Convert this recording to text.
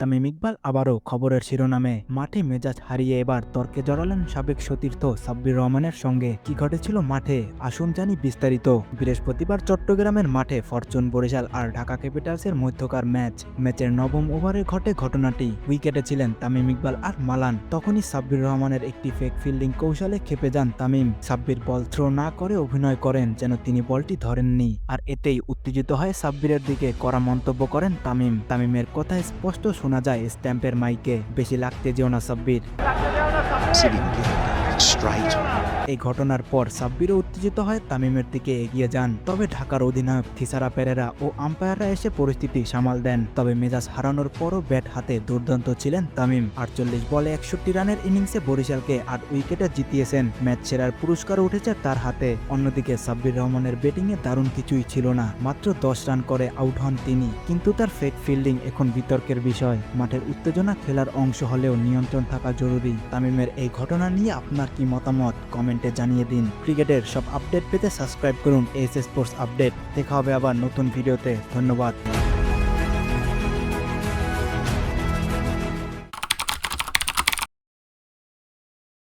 তামিম ইকবাল আবারও খবরের শিরোনামে, মাঠে মেজাজ হারিয়ে এবার তর্কে জড়ালেন সাবেক সতীর্থ সাব্বির রহমানের সঙ্গে। কি ঘটেছিল মাঠে? আসুন জানি বিস্তারিত। বৃহস্পতিবার চট্টগ্রামের মাঠে ফরচুন বরিশাল আর ঢাকা ক্যাপিটালসের মধ্যকার ম্যাচ। ম্যাচের নবম ওভারে ঘটে ঘটনাটি। উইকেটে ছিলেন তামিম ইকবাল আর মালান। তখনই সাব্বির রহমানের একটি ফেক ফিল্ডিং কৌশলে খেপে যান তামিম। সাব্বির বল থ্রো না করে অভিনয় করেন যেন তিনি বলটি ধরেননি। আর এতেই উত্তেজিত হয়ে সাব্বিরের দিকে করা মন্তব্য করেন তামিম। তামিমের কথায় স্পষ্ট শোনা যায় স্ট্যাম্পের মাইকে বেশি লাগতে যেও না সাব্বির. এই ঘটনার পর সাব্বিরও উত্তেজিত হয়, তামিমের দিকে এগিয়ে যান। তবে ঢাকার অধিনায়ক থিসারা পেরেরা ও আম্পায়াররা এসে পরিস্থিতি সামাল দেন। তবে মেজাজ হারানোর পরও ব্যাট হাতে দুর্দান্ত ছিলেন তামিম। আটচল্লিশ বলে একষট্টি রানের ইনিংসে বরিশালকে আট উইকেটে জিতিয়েছেন। ম্যাচ সেরার পুরস্কার উঠেছে তার হাতে। অন্যদিকে সাব্বির রহমানের ব্যাটিংয়ে দারুণ কিছুই ছিল না, মাত্র দশ রান করে আউট হন তিনি। কিন্তু তার ফেক ফিল্ডিং এখন বিতর্কের বিষয়। মাঠের উত্তেজনা খেলার অংশ হলেও নিয়ন্ত্রণ থাকা জরুরি। তামিমের এই ঘটনা নিয়ে আপনার কি মতামত? কমেন্টে জানিয়ে দিন। ক্রিকেটের সব আপডেট পেতে সাবস্ক্রাইব করুন এস স্পোর্টস আপডেট দেখা হবে আবার নতুন ভিডিওতে। ধন্যবাদ।